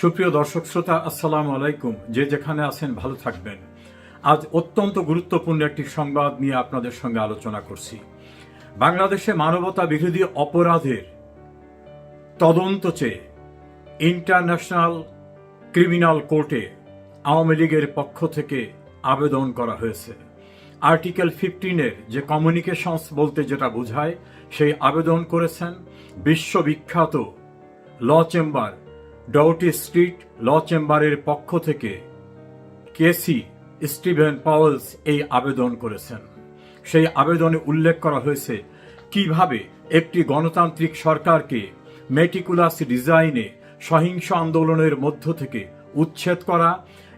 সুপ্রিয় দর্শক শ্রোতা, আসসালামু আলাইকুম। যে যেখানে আছেন, ভালো থাকবেন। আজ অত্যন্ত গুরুত্বপূর্ণ একটি সংবাদ নিয়ে আপনাদের সঙ্গে আলোচনা করছি। বাংলাদেশে মানবতা বিরোধী অপরাধের তদন্ত চেয়ে ইন্টারন্যাশনাল ক্রিমিনাল কোর্টে আওয়ামী লীগের পক্ষ থেকে আবেদন করা হয়েছে। আর্টিকেল ফিফটিনের যে কমিউনিকেশনস বলতে যেটা বোঝায়, সেই আবেদন করেছেন বিশ্ববিখ্যাত law chamber Doughty Street law চেম্বারের পক্ষ থেকে কেসি স্টিভেন পাওয়েলস এই আবেদন করেছেন। সেই আবেদনে উল্লেখ করা হয়েছে কীভাবে একটি গণতান্ত্রিক সরকারকে মেটিকুলাস ডিজাইনে সহিংস আন্দোলনের মধ্য থেকে উচ্ছেদ করা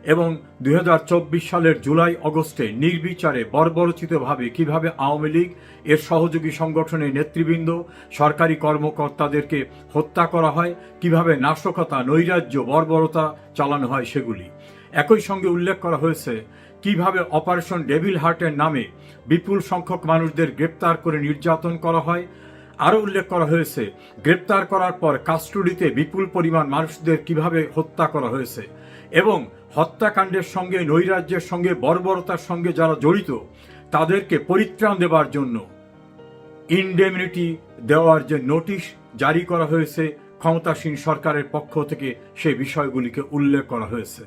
এবং দুই হাজার চব্বিশ সালের জুলাই অগস্টে নির্বিচারে বর্বরচিতভাবে কীভাবে আওয়ামী লীগ এর সহযোগী সংগঠনের নেতৃবৃন্দ, সরকারি কর্মকর্তাদেরকে হত্যা করা হয়, কীভাবে নাশকতা, নৈরাজ্য, বর্বরতা চালানো হয় সেগুলি। একই সঙ্গে উল্লেখ করা হয়েছে কীভাবে অপারেশন ডেভিল হার্টের নামে বিপুল সংখ্যক মানুষদের গ্রেপ্তার করে নির্যাতন করা হয়। আরও উল্লেখ করা হয়েছে, গ্রেপ্তার করার পর কাস্টডিতে বিপুল পরিমাণ মানুষদের কীভাবে হত্যা করা হয়েছে। এবং হত্যাকাণ্ডের সঙ্গে, নৈরাজ্যের সঙ্গে, বর্বরতার সঙ্গে যারা জড়িত, তাদেরকে পরিত্রাণ দেবার জন্য ইনডেমিনিটি দেওয়ার যে নোটিশ জারি করা হয়েছে ক্ষমতাসীন সরকারের পক্ষ থেকে সেই বিষয়গুলিকে উল্লেখ করা হয়েছে।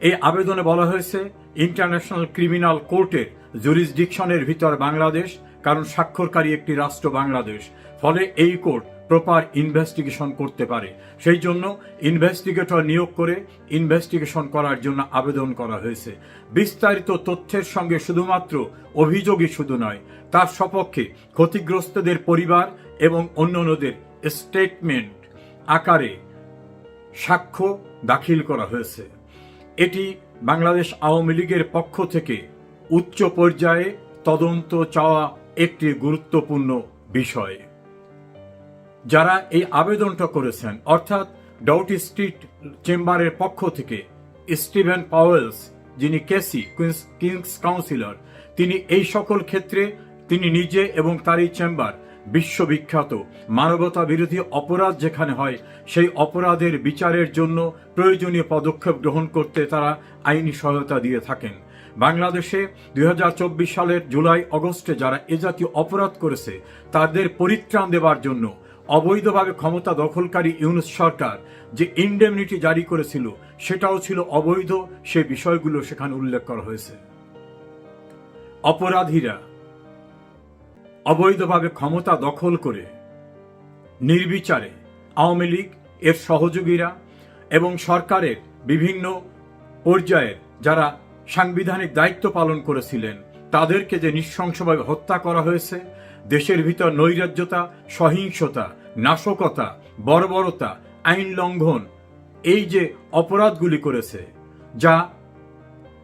এই আবেদনে বলা হয়েছে ইন্টারন্যাশনাল ক্রিমিনাল কোর্টের জুরিসডিকশনের ভিতর বাংলাদেশ, কারণ স্বাক্ষরকারী একটি রাষ্ট্র বাংলাদেশ। ফলে এই কোর্ট প্রপার ইনভেস্টিগেশন করতে পারে। সেই জন্য ইনভেস্টিগেটর নিয়োগ করে ইনভেস্টিগেশন করার জন্য আবেদন করা হয়েছে। বিস্তারিত তথ্যের সঙ্গে শুধুমাত্র অভিযোগই শুধু নয়, তার সপক্ষে ক্ষতিগ্রস্তদের পরিবার এবং অন্যান্যদের স্টেটমেন্ট আকারে সাক্ষ্য দাখিল করা হয়েছে। এটি বাংলাদেশ আওয়ামী লীগের পক্ষ থেকে উচ্চ পর্যায়ে তদন্ত চাওয়া একটি গুরুত্বপূর্ণ বিষয়। যারা এই আবেদনটা করেছেন, অর্থাৎ ডাউটি স্ট্রিট চেম্বারের পক্ষ থেকে স্টিভেন পাওয়েলস, যিনি কেসি, কুইন্স, কিংস কাউন্সিলর, তিনি এই সকল ক্ষেত্রে তিনি নিজে এবং তার এই চেম্বার বিশ্ববিখ্যাত মানবতা বিরোধী অপরাধ যেখানে হয়, সেই অপরাধের বিচারের জন্য প্রয়োজনীয় পদক্ষেপ গ্রহণ করতে তারা আইনি সহায়তা দিয়ে থাকেন। বাংলাদেশে দুই হাজার চব্বিশ সালের জুলাই, অগস্টে যারা এ জাতীয় অপরাধ করেছে, তাদের পরিত্রাণ দেবার জন্য অবৈধভাবে ক্ষমতা দখলকারী ইউনুস সরকার যে ইন্ডেমনিটি জারি করেছিল, সেটাও ছিল অবৈধ। সে বিষয়গুলো সেখানে উল্লেখ করা হয়েছে। অপরাধীরা অবৈধভাবে ক্ষমতা দখল করে নির্বিচারে আওয়ামী লীগ, এর সহযোগীরা এবং সরকারের বিভিন্ন পর্যায়ের যারা সাংবিধানিক দায়িত্ব পালন করেছিলেন, তাদেরকে যে নৃশংসভাবে হত্যা করা হয়েছে দেশের ভিতর নৈরাজ্যতা, সহিংসতা, নাশকতা, বর্বরতা, আইন লঙ্ঘন, এই যে অপরাধগুলি করেছে, যা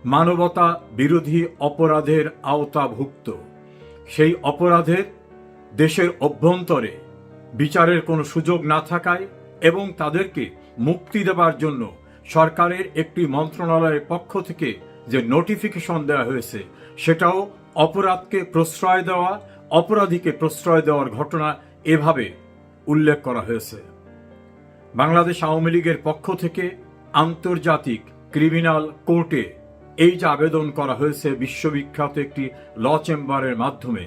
মানবতা বিরোধী অপরাধের আওতাভুক্ত, সেই অপরাধের দেশের অভ্যন্তরে বিচারের কোনো সুযোগ না থাকায় এবং তাদেরকে মুক্তি দেবার জন্য সরকারের একটি মন্ত্রণালয়ের পক্ষ থেকে যে নোটিফিকেশন দেওয়া হয়েছে, সেটাও অপরাধকে প্রশ্রয় দেওয়া অপরাধীকে প্রশ্রয় দেওয়ার ঘটনা এভাবে উল্লেখ করা হয়েছে। বাংলাদেশ আওয়ামী লীগের পক্ষ থেকে আন্তর্জাতিক ক্রিমিনাল কোর্টে এই যে আবেদন করা হয়েছে বিশ্ববিখ্যাত একটি ল চেম্বারের মাধ্যমে,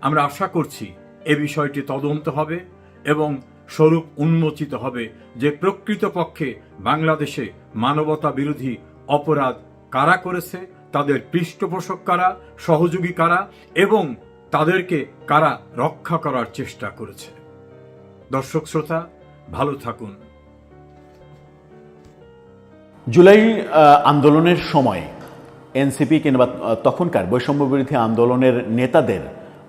আমরা আশা করছি এ বিষয়টি তদন্ত হবে এবং স্বরূপ উন্মোচিত হবে যে প্রকৃতপক্ষে বাংলাদেশে মানবতা বিরোধী অপরাধ কারা করেছে, তাদের পৃষ্ঠপোষক কারা, সহযোগী কারা এবং তাদেরকে কারা রক্ষা করার চেষ্টা করেছে। দর্শক শ্রোতা, ভালো থাকুন। জুলাই আন্দোলনের সময় এনসিপি কিংবা তখনকার বৈষম্য বিরোধী আন্দোলনের নেতাদের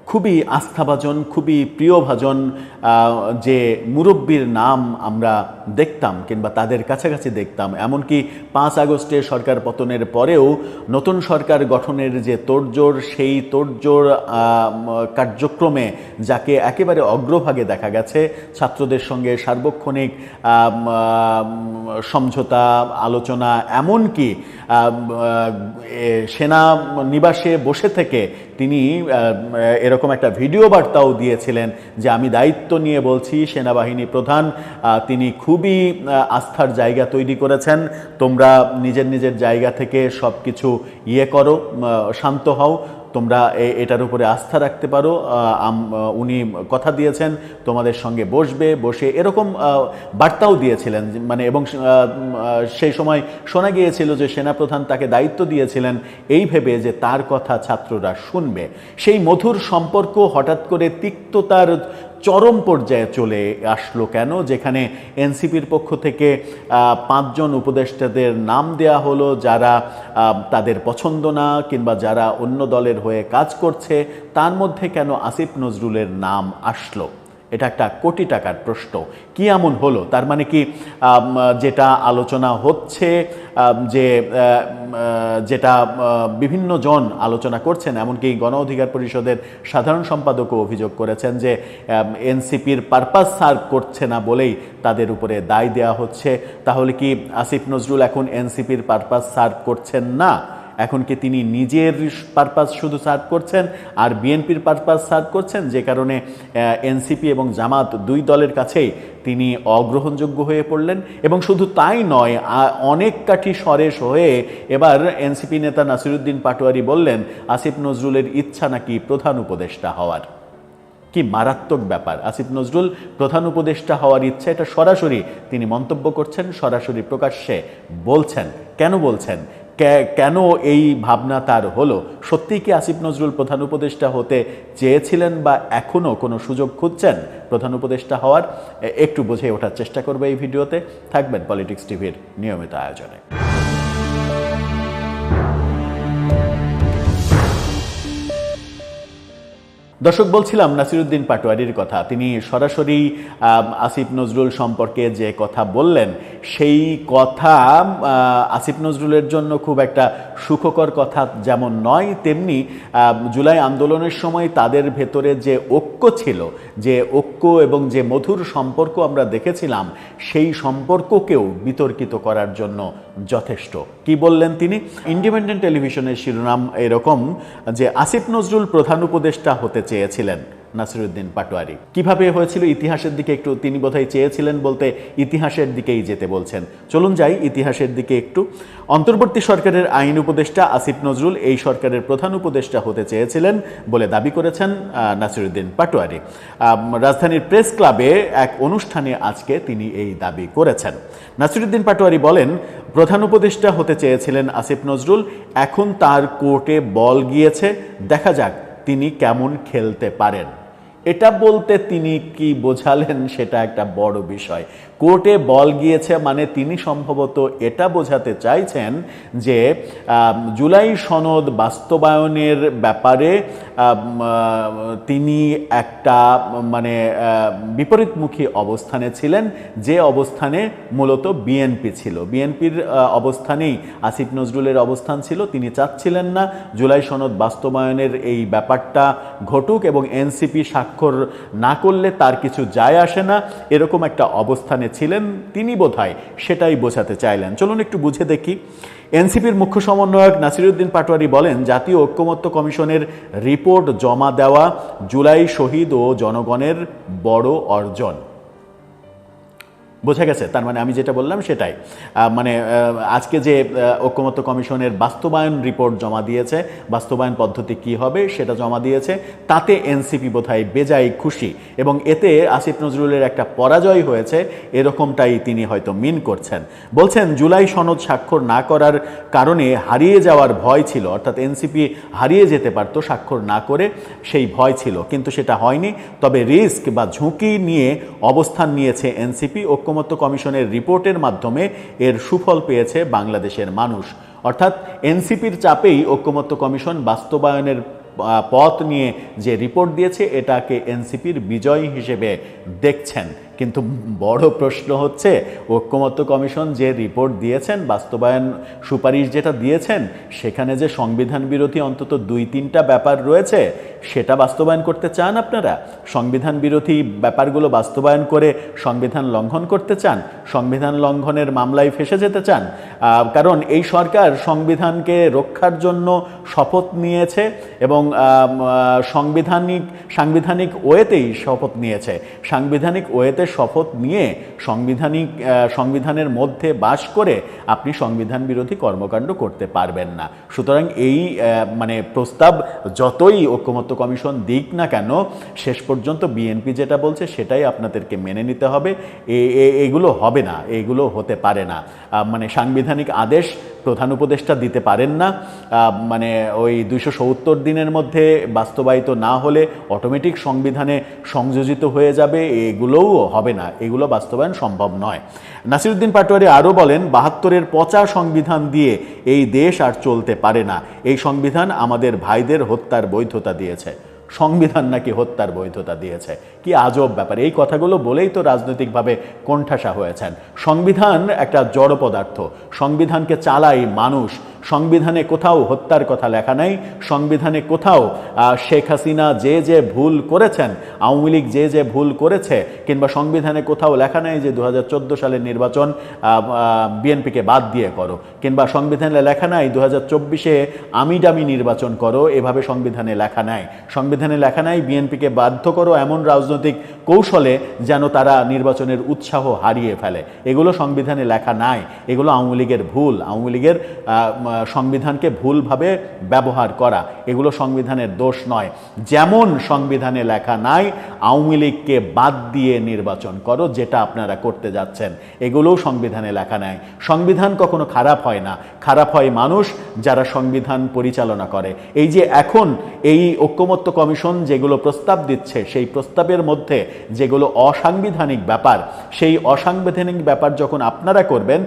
খুবই আস্থাভাজন, খুবই প্রিয়ভাজন যে মুরব্বীর নাম আমরা দেখতাম কিংবা তাদের কাছাকাছি দেখতাম। এমনকি পাঁচ আগস্টে সরকার পতনের পরেও নতুন সরকার গঠনের যে তোড়জোড়, সেই তোড়জোড় কার্যক্রমে যাকে একেবারে অগ্রভাগে দেখা গেছে, ছাত্রদের সঙ্গে সার্বক্ষণিক সমঝোতা, আলোচনা, এমনকি সেনা নিবাসে বসে থেকে তিনি এরকম একটা ভিডিও বার্তাও দিয়েছিলেন যে, আমি দায়িত্ব নিয়ে বলছি, সেনাবাহিনী প্রধান তিনি তিনি খুবই আস্থার জায়গা তৈরি করেছেন। তোমরা নিজের নিজের জায়গা থেকে সব কিছু ইয়ে করো শান্ত হও। তোমরা এটার উপরে আস্থা রাখতে পারো। উনি কথা দিয়েছেন, তোমাদের সঙ্গে বসবে, বসে এরকম বার্তাও দিয়েছিলেন। মানে এবং সেই সময় শোনা গিয়েছিল যে সেনাপ্রধান তাকে দায়িত্ব দিয়েছিলেন এই ভেবে যে তার কথা ছাত্ররা শুনবে। সেই মধুর সম্পর্ক হঠাৎ করে তিক্ততার চরম পর্যায়ে চলে আসলো কেন? যেখানে এনসিপির পক্ষ থেকে পাঁচজন উপদেষ্টাদের নাম দেয়া হলো যারা তাদের পছন্দ না কিংবা যারা অন্য দলের হয়ে কাজ করছে, তার মধ্যে কেন আসিফ নজরুলের নাম আসলো? এটা একটা কোটি টাকার প্রশ্ন। কি এমন হলো? তার মানে কি যেটা আলোচনা হচ্ছে যে যেটা বিভিন্ন জন আলোচনা করছেন, এমনকি গণ অধিকার পরিষদের সাধারণ সম্পাদকও অভিযোগ করেছেন যে এনসিপির পারপাস সার্ভ করছে না বলেই তাদের উপরে দায় দেওয়া হচ্ছে। তাহলে কি আসিফ নজরুল এখন এনসিপির পারপাস সার্ভ করছেন না? এখন কি তিনি নিজের পারপাস শুধু সার্ভ করছেন? আর বিএনপির পারপাস সার্ভ করছেন? যে কারণে এনসিপি এবং জামাত দুই দলের কাছেই তিনি অগ্রহণযোগ্য হয়ে পড়লেন। এবং শুধু তাই নয় অনেক কাঠি সরেস হয়ে এবার এনসিপি নেতা নাসিরুদ্দিন পাটোয়ারি বললেন, আসিফ নজরুলের ইচ্ছা নাকি প্রধান উপদেষ্টা হওয়ার? কি মারাত্মক ব্যাপার। আসিফ নজরুল প্রধান উপদেষ্টা হওয়ার ইচ্ছা, এটা সরাসরি তিনি মন্তব্য করছেন, সরাসরি প্রকাশ্যে বলছেন। কেন বলছেন? কেন এই ভাবনা তার হলো? সত্যিই কি আসিফ নজরুল প্রধান উপদেষ্টা হতে চেয়েছিলেন বা এখনও কোনো সুযোগ খুঁজছেন? প্রধান উপদেষ্টা হওয়ার একটু বুঝে ওঠার চেষ্টা করবে এই ভিডিওতে। থাকবেন পলিটিক্স টিভির নিয়মিত আয়োজনে। দর্শক, বলছিলাম নাসিরুদ্দিন পাটোয়ারির কথা। তিনি সরাসরি আসিফ নজরুল সম্পর্কে যে কথা বললেন, সেই কথা আসিফ নজরুলের জন্য খুব একটা সুখকর কথা যেমন নয়, তেমনি জুলাই আন্দোলনের সময় তাদের ভেতরে যে ঐক্য ছিল, যে ঐক্য এবং যে মধুর সম্পর্ক আমরা দেখেছিলাম, সেই সম্পর্ককেও বিতর্কিত করার জন্য যথেষ্ট। কি বললেন তিনি? ইন্ডিপেন্ডেন্ট টেলিভিশনের শিরোনাম এরকম যে, আসিফ নজরুল প্রধান উপদেষ্টা হতে চেয়েছিলেন। নাসিরুদ্দিন পাটোয়ারি। কীভাবে হয়েছিল ইতিহাসের দিকে একটু তিনি বোধহয় চেয়েছিলেন বলতে ইতিহাসের দিকেই যেতে বলছেন। চলুন যাই ইতিহাসের দিকে একটু। অন্তর্বর্তী সরকারের আইন উপদেষ্টা আসিফ নজরুল এই সরকারের প্রধান উপদেষ্টা হতে চেয়েছিলেন বলে দাবি করেছেন নাসিরুদ্দিন পাটোয়ারি। রাজধানীর প্রেস ক্লাবে এক অনুষ্ঠানে আজকে তিনি এই দাবি করেছেন। নাসিরুদ্দিন পাটোয়ারি বলেন, প্রধান উপদেষ্টা হতে চেয়েছিলেন আসিফ নজরুল, এখন তার কোর্টে বল গিয়েছে, দেখা যাক তিনি কেমন খেলতে পারেন। এটা বলতে তিনি কি বোঝালেন সেটা একটা বড় বিষয়। কোর্টে বল গিয়েছে মানে তিনি সম্ভবত এটা বোঝাতে চাইছেন যে জুলাই সনদ বাস্তবায়নের ব্যাপারে তিনি একটা মানে বিপরীতমুখী অবস্থানে ছিলেন, যে অবস্থানে মূলত বিএনপি ছিল। বিএনপির অবস্থানেই আসিফ নজরুলের অবস্থান ছিল, তিনি চাচ্ছিলেন না জুলাই সনদ বাস্তবায়নের এই ব্যাপারটা ঘটুক এবং এনসিপি স্বাক্ষর না করলে তার কিছু যায় আসে না। এরকম একটা অবস্থানে ছিলেন তিনি বোধহয়, সেটাই বোঝাতে চাইলেন। চলুন একটু বুঝে দেখি। এনসিপির মুখ্য সমন্বয়ক নাসিরুদ্দিন পাটোয়ারি বলেন, জাতীয় ঐক্যমত্য কমিশনের রিপোর্ট জমা দেওয়া জুলাই শহীদ ও জনগণের বড় অর্জন। বোঝা গেছে, তার মানে আমি যেটা বললাম সেটাই। মানে আজকে যে ঐক্যমত্য কমিশনের বাস্তবায়ন রিপোর্ট জমা দিয়েছে, বাস্তবায়ন পদ্ধতি কি হবে সেটা জমা দিয়েছে, তাতে এনসিপি বোধহয় বেজায় খুশি এবং এতে আসিফ নজরুলের একটা পরাজয় হয়েছে, এরকমটাই তিনি হয়তো মিন করছেন। বলছেন, জুলাই সনদ স্বাক্ষর না করার কারণে হারিয়ে যাওয়ার ভয় ছিল, অর্থাৎ এনসিপি হারিয়ে যেতে পারতো স্বাক্ষর না করে, সেই ভয় ছিল। কিন্তু সেটা হয়নি, তবে রিস্ক বা ঝুঁকি নিয়ে অবস্থান নিয়েছে এনসিপি ঐক্যমত্য কমিশনের রিপোর্টের মাধ্যমে এর সুফল পেয়েছে বাংলাদেশের মানুষ। অর্থাৎ এনসিপির চাপেই ঐক্যমত্য কমিশন বাস্তবায়নের পথ নিয়ে যে রিপোর্ট দিয়েছে, এটাকে এনসিপির বিজয় হিসেবে দেখছেন। কিন্তু বড় প্রশ্ন হচ্ছে, ঐক্যমত্য কমিশন যে রিপোর্ট দিয়েছেন, বাস্তবায়ন সুপারিশ যেটা দিয়েছেন, সেখানে যে সংবিধান বিরোধী অন্তত দুই, তিনটা ব্যাপার রয়েছে, সেটা বাস্তবায়ন করতে চান আপনারা? সংবিধান বিরোধী ব্যাপারগুলো বাস্তবায়ন করে সংবিধান লঙ্ঘন করতে চান? সংবিধান লঙ্ঘনের মামলায় ফেসে যেতে চান? কারণ এই সরকার সংবিধানকে রক্ষার জন্য শপথ নিয়েছে এবং সাংবিধানিক সাংবিধানিক ওয়েতেই শপথ নিয়েছে। সাংবিধানিক ওয়েতে শপথ নিয়ে সাংবিধানিক সংবিধানের মধ্যে বাস করে আপনি সংবিধান বিরোধী কর্মকাণ্ড করতে পারবেন না। সুতরাং এই মানে প্রস্তাব যতই ঐক্যমত্য কমিশন দিক না কেন, শেষ পর্যন্ত বিএনপি যেটা বলছে সেটাই আপনাদেরকে মেনে নিতে হবে। এগুলো হবে না, এগুলো হতে পারে না। মানে সাংবিধানিক আদেশ প্রধান উপদেষ্টা দিতে পারেন না মানে ওই দুইশো সত্তর দিনের মধ্যে বাস্তবায়িত না হলে অটোমেটিক সংবিধানে সংযোজিত হয়ে যাবে, এগুলোও হবে না, এগুলো বাস্তবায়ন সম্ভব নয়। নাসিরুদ্দিন পাটোয়ারি আরও বলেন, বাহাত্তরের পচা সংবিধান দিয়ে এই দেশ আর চলতে পারে না, এই সংবিধান আমাদের ভাইদের হত্যার বৈধতা দিয়েছে। সংবিধান নাকি হত্যার বৈধতা দিয়েছে? কি আজব ব্যাপার? এই কথাগুলো বলেই তো রাজনৈতিকভাবে কোণঠাসা হয়েছেন। সংবিধান একটা জড় পদার্থ সংবিধানকে চালাই মানুষ। সংবিধানে কোথাও হত্যার কথা লেখা নাই। সংবিধানে কোথাও শেখ হাসিনা যে যে ভুল করেছেন, আওয়ামী লীগ যে যে ভুল করেছে, কিংবা সংবিধানে কোথাও লেখা নাই যে দু হাজার চোদ্দ সালের নির্বাচন বিএনপিকে বাদ দিয়ে করো, কিংবা সংবিধানে লেখা নাই দু হাজার চব্বিশে আমি ডামি নির্বাচন করো, এভাবে সংবিধানে লেখা নাই। সংবিধানে লেখা নাই বিএনপিকে বাধ্য করো এমন রাজনৈতিক কৌশলে যেন তারা নির্বাচনের উৎসাহ হারিয়ে ফেলে। এগুলো সংবিধানে লেখা নাই। এগুলো আওয়ামী লীগের ভুল। আওয়ামী লীগের সংবিধানকে ভুলভাবে ব্যবহার করা, এগুলো সংবিধানের দোষ নয়। যেমন সংবিধানে লেখা নাই, আওয়ামী লীগকে বাদ দিয়ে নির্বাচন করো, যেটা আপনারা করতে যাচ্ছেন, এগুলোও সংবিধানে লেখা নাই। সংবিধান কখনো খারাপ হয় না। খারাপ হয় মানুষ যারা সংবিধান পরিচালনা করে। এই যে এখন এই ঐক্যমত্য কমিশন যেগুলো প্রস্তাব দিচ্ছে, সেই প্রস্তাবের মধ্যে যেগুলো অসাংবিধানিক ব্যাপার, সেই অসাংবিধানিক ব্যাপার যখন আপনারা করবেন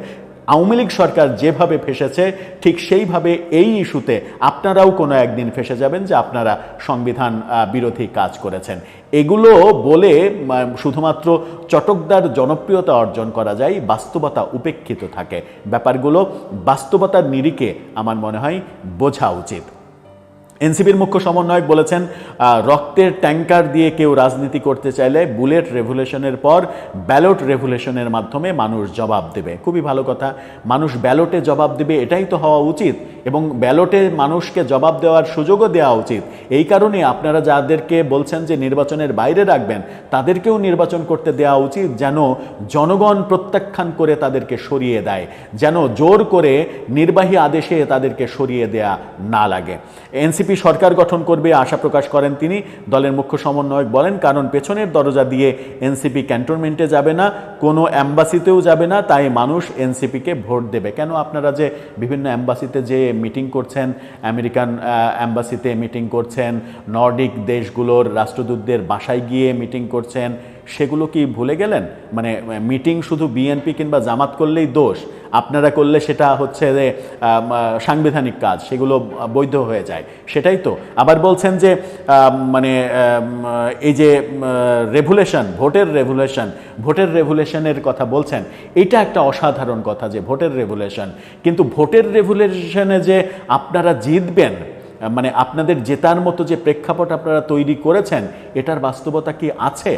আওয়ামী লীগ সরকার যেভাবে ফেসেছে, ঠিক সেইভাবে এই ইস্যুতে আপনারাও কোনো একদিন ফেসে যাবেন যে আপনারা সংবিধান বিরোধী কাজ করেছেন। এগুলো বলে শুধুমাত্র চটকদার জনপ্রিয়তা অর্জন করা যায়, বাস্তবতা উপেক্ষিত থাকে। ব্যাপারগুলো বাস্তবতার নিরিখে আমার মনে হয় বোঝা উচিত। এনসিপির মুখ্য সমন্বয়ক বলেছেন রক্তের ট্যাঙ্কার দিয়ে কেউ রাজনীতি করতে চাইলে বুলেট রেভুলেশনের পর ব্যালট রেভুলেশনের মাধ্যমে মানুষ জবাব দেবে। খুবই ভালো কথা। মানুষ ব্যালটে জবাব দেবে, এটাই তো হওয়া উচিত। এবং ব্যালটে মানুষকে জবাব দেওয়ার সুযোগও দেওয়া উচিত। এই কারণে আপনারা যাদেরকে বলছেন যে নির্বাচনের বাইরে রাখবেন, তাদেরকেও নির্বাচন করতে দেওয়া উচিত যেন জনগণ প্রত্যাখ্যান করে তাদেরকে সরিয়ে দেয়, যেন জোর করে নির্বাহী আদেশে তাদেরকে সরিয়ে দেয়া না লাগে। এনসিপি সরকার গঠন করবে আশা প্রকাশ করেন তিনি। দলের মুখ্য সমন্বয়ক বলেন, কারণ পেছনের দরজা দিয়ে এনসিপি ক্যান্টনমেন্টে যাবে না, কোনো অ্যাম্বাসিতেও যাবে না, তাই মানুষ এনসিপিকে ভোট দেবে। কেন আপনারা যে বিভিন্ন অ্যাম্বাসিতে যে মিটিং করছেন, আমেরিকান অ্যাম্বাসিতে মিটিং করছেন, নর্ডিক দেশগুলোর রাষ্ট্রদূতদের বাসায় গিয়ে মিটিং করছেন, সেগুলো কি ভুলে গেলেন? মানে মিটিং শুধু বিএনপি কিংবা জামাত করলেই দোষ আপনারা করলে সেটা হচ্ছে যে সাংবিধানিক কাজ, সেগুলো বৈধ হয়ে যায়। সেটাই তো। আবার বলছেন যে মানে এই যে রেভুলেশন, ভোটের রেভুলেশন, ভোটের রেভুলেশনের কথা বলছেন, এটা একটা অসাধারণ কথা যে, ভোটের রেভুলেশন। কিন্তু ভোটের রেভুলেশনে যে আপনারা জিতবেন মানে আপনাদের জেতার মতো যে প্রেক্ষাপট আপনারা তৈরি করেছেন, এটার বাস্তবতা কি আছে?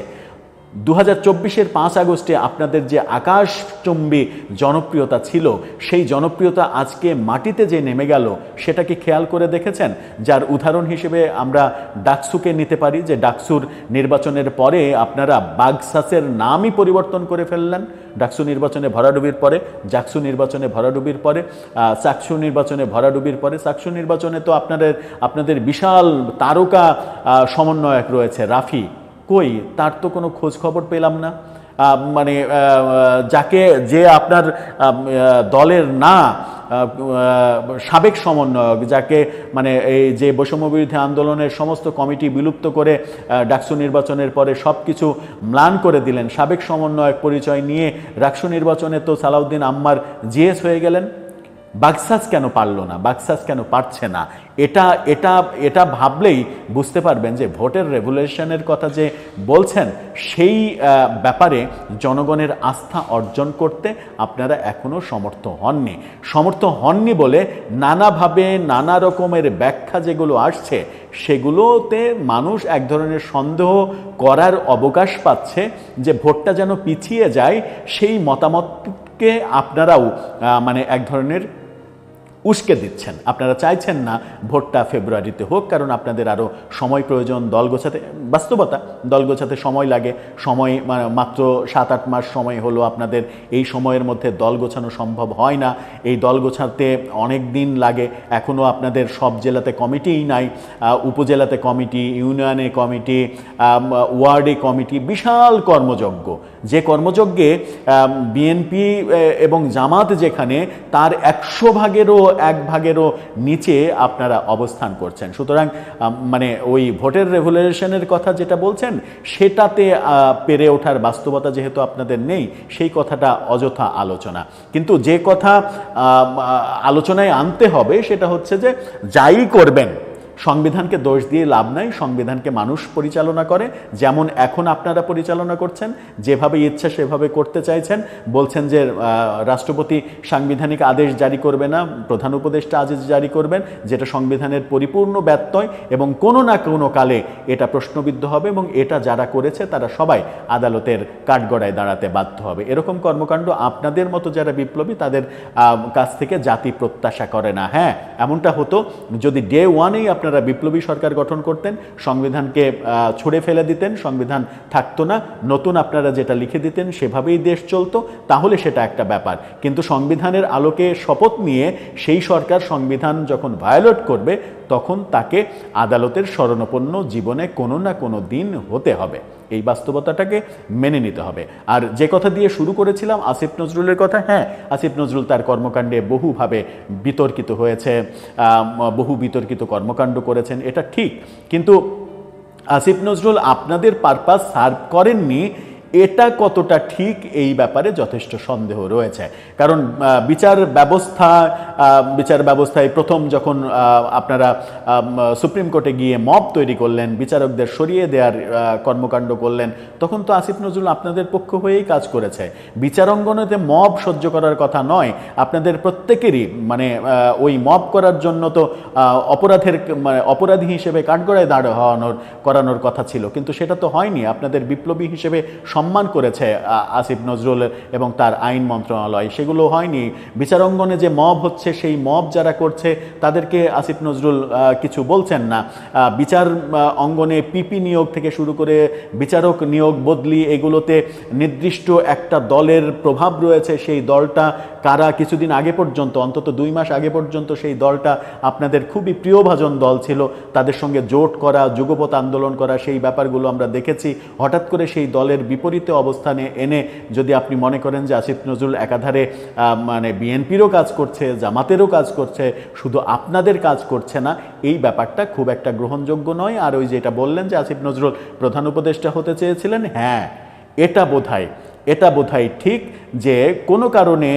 দু হাজার চব্বিশের পাঁচ আগস্টে আপনাদের যে আকাশচম্বী জনপ্রিয়তা ছিল, সেই জনপ্রিয়তা আজকে মাটিতে যে নেমে গেল সেটা কি খেয়াল করে দেখেছেন? যার উদাহরণ হিসেবে আমরা ডাকসুকে নিতে পারি, যে ডাকসুর নির্বাচনের পরে আপনারা বাগসাসের নামই পরিবর্তন করে ফেললেন। ডাকসু নির্বাচনে ভরাডুবির পরে, জাকসু নির্বাচনে ভরাডুবির পরে চাকসু নির্বাচনে ভরাডুবির পরে, চাকসু নির্বাচনে তো আপনাদের আপনাদের বিশাল তারকা সমন্বয়ক রয়েছে, রাফি। কই? তার তো কোনো খোঁজ খবর পেলাম না। মানে যাকে যে আপনার দলের না সাবেক সমন্বয়ক, যাকে মানে এই যে বৈষম্য বিরোধী আন্দোলনের সমস্ত কমিটি বিলুপ্ত করে ডাকসু নির্বাচনের পরে সব কিছু ম্লান করে দিলেন। সাবেক সমন্বয়ক পরিচয় নিয়ে ডাকসু নির্বাচনে তো সালাউদ্দিন আম্মার জিএস হয়ে গেলেন। বাক্সাস কেন পারল না? বাক্সাস কেন পারছে না? এটা এটা এটা ভাবলেই বুঝতে পারবেন যে ভোটের রেগুলেশনের কথা যে বলছেন, সেই ব্যাপারে জনগণের আস্থা অর্জন করতে আপনারা এখনও সমর্থ হননি। সমর্থ হননি বলে নানাভাবে নানা রকমের ব্যাখ্যা যেগুলো আসছে, সেগুলোতে মানুষ এক ধরনের সন্দেহ করার অবকাশ পাচ্ছে যে ভোটটা যেন পিছিয়ে যায়, সেই মতামতকে আপনারাও মানে এক ধরনের উস্কে দিচ্ছেন। আপনারা চাইছেন না ভোটটা ফেব্রুয়ারিতে হোক, কারণ আপনাদের আরও সময় প্রয়োজন, দল গোছাতে, বাস্তবতা, দল গোছাতে সময় লাগে। সময় মাত্র সাত আট মাস সময় হলো আপনাদের। এই সময়ের মধ্যে দল গোছানো সম্ভব হয় না। এই দল গোছাতে অনেক দিন লাগে। এখনও আপনাদের সব জেলাতে কমিটিই নাই। উপজেলাতে কমিটি, ইউনিয়নে কমিটি ওয়ার্ডে কমিটি, বিশাল কর্মযজ্ঞ। যে কর্মযজ্ঞে বিএনপি এবং জামাত যেখানে, তার একশো ভাগেরও এক ভাগেরও নিচে আপনারা অবস্থান করছেন। সুতরাং মানে ওই ভোটের রেভুলেশনের কথা যেটা বলছেন, সেটাতে পেরে ওঠার বাস্তবতা যেহেতু আপনাদের নেই, সেই কথাটা অযথা আলোচনা। কিন্তু যে কথা আলোচনায় আনতে হবে, সেটা হচ্ছে যে যাই করবেন সংবিধানকে দোষ দিয়ে লাভ নাই, সংবিধানকে মানুষ পরিচালনা করে, যেমন এখন আপনারা পরিচালনা করছেন, যেভাবে ইচ্ছা সেভাবে করতে চাইছেন, বলছেন যে রাষ্ট্রপতি সাংবিধানিক আদেশ জারি করবে না, প্রধান উপদেষ্টা আদেশ জারি করবেন, যেটা সংবিধানের পরিপূর্ণ ব্যত্যয়, এবং কোনো না কোনো কালে এটা প্রশ্নবিদ্ধ হবে, এবং এটা যারা করেছে তারা সবাই আদালতের কাঠগড়ায় দাঁড়াতে বাধ্য হবে। এরকম কর্মকাণ্ড আপনাদের মতো যারা বিপ্লবী, তাদের কাছ থেকে জাতি প্রত্যাশা করে না। হ্যাঁ এমনটা হতো যদি ডে ওয়ানেই আপনারা বিপ্লবী সরকার গঠন করতেন, সংবিধানকে ছুঁড়ে ফেলে দিতেন, সংবিধান থাকতো না, নতুন আপনারা যেটা লিখে দিতেন সেভাবেই দেশ চলতো, তাহলে সেটা একটা ব্যাপার। কিন্তু সংবিধানের আলোকে শপথ নিয়ে সেই সরকার সংবিধান যখন ভায়োলেট করবে, তখন তাকে আদালতের শরণাপন্ন জীবনে কোনো না কোনো দিন হতে হবে। এই বাস্তবতাটাকে মেনে নিতে হবে। আর যে কথা দিয়ে শুরু করেছিলাম, আসিফ নজরুলের কথা হ্যাঁ আসিফ নজরুল তার কর্মকাণ্ডে বহুভাবে বিতর্কিত হয়েছে বহু বিতর্কিত কর্মকাণ্ড করেছেন এটা ঠিক। কিন্তু আসিফ নজরুল আপনাদের পারপাস সার্ভ করেননি এটা কতটা ঠিক এই ব্যাপারে যথেষ্ট সন্দেহ রয়েছে। কারণ বিচার ব্যবস্থা বিচার ব্যবস্থায় প্রথম যখন আপনারা সুপ্রিম কোর্টে গিয়ে মব তৈরি করলেন, বিচারকদের সরিয়ে দেওয়ার কর্মকাণ্ড করলেন, তখন তো আসিফ নজরুল আপনাদের পক্ষ হয়েই কাজ করেছে। বিচারাঙ্গনেতে মব সহ্য করার কথা নয়, আপনাদের প্রত্যেকেরই মানে ওই মব করার জন্য তো অপরাধের মানে অপরাধী হিসেবে কাঠগড়ায় দাঁড় হওয়ানোর, করানোর কথা ছিল। কিন্তু সেটা তো হয়নি, আপনাদের বিপ্লবী হিসেবে সম্মান করেছে আসিফ নজরুল এবং তার আইন মন্ত্রণালয়। সেগুলো হয়নি। বিচারাঙ্গনে যে মব হচ্ছে, সেই মব যারা করছে, তাদেরকে আসিফ নজরুল কিছু বলছেন না। বিচার অঙ্গনে পিপি নিয়োগ থেকে শুরু করে বিচারক নিয়োগ বদলি, এগুলোতে নির্দিষ্ট একটা দলের প্রভাব রয়েছে। সেই দলটা কারা কিছুদিন আগে পর্যন্ত, অন্তত দুই মাস আগে পর্যন্ত সেই দলটা আপনাদের খুবই প্রিয়ভাজন দল ছিল। তাদের সঙ্গে জোট করা যুগপথ আন্দোলন করা, সেই ব্যাপারগুলো আমরা দেখেছি। হঠাৎ করে সেই দলের বিপরীতে অবস্থানে এনে যদি আপনি মনে করেন যে আসিফ নজরুল একাধারে মানে বিএনপিরও কাজ করছে, জামাতেরও কাজ করছে, শুধু আপনাদের কাজ করছে না, এই ব্যাপারটা খুব একটা গ্রহণযোগ্য নয়। আর ওই যেটা বললেন যে আসিফ নজরুল প্রধান উপদেষ্টা হতে চেয়েছিলেন হ্যাঁ এটা বোধহয় এটা বোধহয় ঠিক যে কোনো কারণে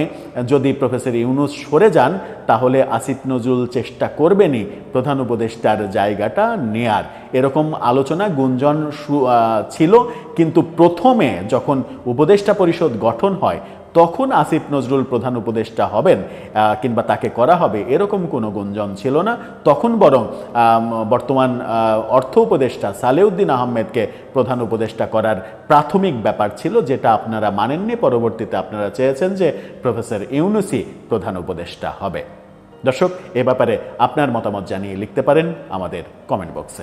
যদি প্রফেসর ইউনুস সরে যান তাহলে আসিফ নজরুল চেষ্টা করবেনই। প্রধান উপদেষ্টার জায়গাটা নেয়ার। এরকম আলোচনা গুঞ্জন ছিল, কিন্তু প্রথমে যখন উপদেষ্টা পরিষদ গঠন হয় তখন আসিফ নজরুল প্রধান উপদেষ্টা হবেন কিংবা তাকে করা হবে, এরকম কোনো গুঞ্জন ছিল না। তখন বরং বর্তমান অর্থ উপদেষ্টা সালেউদ্দিন আহমেদকে প্রধান উপদেষ্টা করার প্রাথমিক ব্যাপার ছিল, যেটা আপনারা মানেননি। পরবর্তীতে আপনারা চেয়েছেন যে প্রফেসর ইউনুসি প্রধান উপদেষ্টা হবে। দর্শক, এ ব্যাপারে আপনার মতামত জানিয়ে লিখতে পারেন আমাদের কমেন্ট বক্সে।